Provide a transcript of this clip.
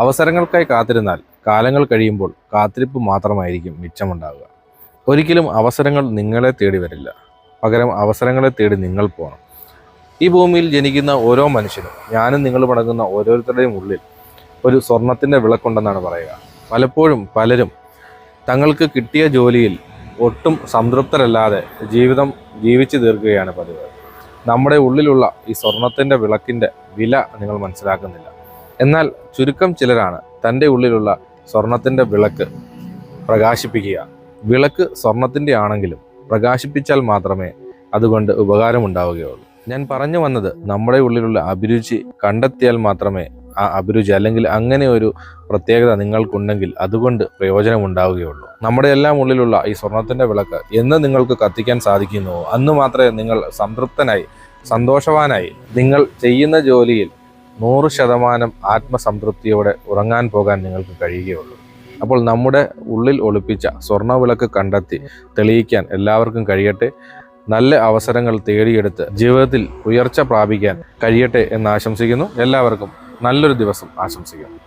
അവസരങ്ങൾക്കായി കാത്തിരുന്നാൽ കാലങ്ങൾ കഴിയുമ്പോൾ കാത്തിരിപ്പ് മാത്രമായിരിക്കും മിച്ചമുണ്ടാവുക. ഒരിക്കലും അവസരങ്ങൾ നിങ്ങളെ തേടി വരില്ല. പകരം അവസരങ്ങളെ തേടി നിങ്ങൾ പോകണം ഈ ഭൂമിയിൽ ജനിക്കുന്ന ഓരോ മനുഷ്യനും ഞാനും നിങ്ങളും അടങ്ങുന്ന ഓരോരുത്തരുടെയും ഉള്ളിൽ ഒരു സ്വർണത്തിന്റെ വിളക്കുണ്ടെന്നാണ് പറയുക. പലപ്പോഴും പലരും തങ്ങൾക്ക് കിട്ടിയ ജോലിയിൽ ഒട്ടും സംതൃപ്തരല്ലാതെ ജീവിതം ജീവിച്ചു തീർക്കുകയാണ് പതിവ്. നമ്മുടെ ഉള്ളിലുള്ള ഈ സ്വർണത്തിന്റെ വിളക്കിന്റെ വില നിങ്ങൾ മനസ്സിലാക്കുന്നില്ല. എന്നാൽ ചുരുക്കം ചിലരാണ് തന്റെ ഉള്ളിലുള്ള സ്വർണത്തിന്റെ വിളക്ക് പ്രകാശിപ്പിക്കുക. വിളക്ക് സ്വർണത്തിന്റെ ആണെങ്കിലും പ്രകാശിപ്പിച്ചാൽ മാത്രമേ അതുകൊണ്ട് ഉപകാരമുണ്ടാവുകയുള്ളൂ. ഞാൻ പറഞ്ഞു വന്നത് നമ്മുടെ ഉള്ളിലുള്ള അഭിരുചി കണ്ടെത്തിയാൽ മാത്രമേ ആ അഭിരുചി അല്ലെങ്കിൽ അങ്ങനെ ഒരു പ്രത്യേകത നിങ്ങൾക്കുണ്ടെങ്കിൽ അതുകൊണ്ട് പ്രയോജനമുണ്ടാവുകയുള്ളൂ. നമ്മുടെ എല്ലാം ഉള്ളിലുള്ള ഈ സ്വർണത്തിന്റെ വിളക്ക് എന്ന് നിങ്ങൾക്ക് കത്തിക്കാൻ സാധിക്കുന്നുവോ? അന്ന് മാത്രമേ നിങ്ങൾ സംതൃപ്തനായി സന്തോഷവാനായി നിങ്ങൾ ചെയ്യുന്ന ജോലിയിൽ നൂറ് ശതമാനം ആത്മസംതൃപ്തിയോടെ ഉറങ്ങാൻ പോകാൻ നിങ്ങൾക്ക് കഴിയുകയുള്ളൂ. അപ്പോൾ നമ്മുടെ ഉള്ളിൽ ഒളിപ്പിച്ച സ്വർണവിളക്ക് കണ്ടെത്തി തെളിയിക്കാൻ എല്ലാവർക്കും കഴിയട്ടെ. നല്ല അവസരങ്ങൾ തേടിയെടുത്ത് ജീവിതത്തിൽ ഉയർച്ച പ്രാപിക്കാൻ കഴിയട്ടെ എന്ന് ആശംസിക്കുന്നു. എല്ലാവർക്കും നല്ലൊരു ദിവസം ആശംസിക്കുന്നു.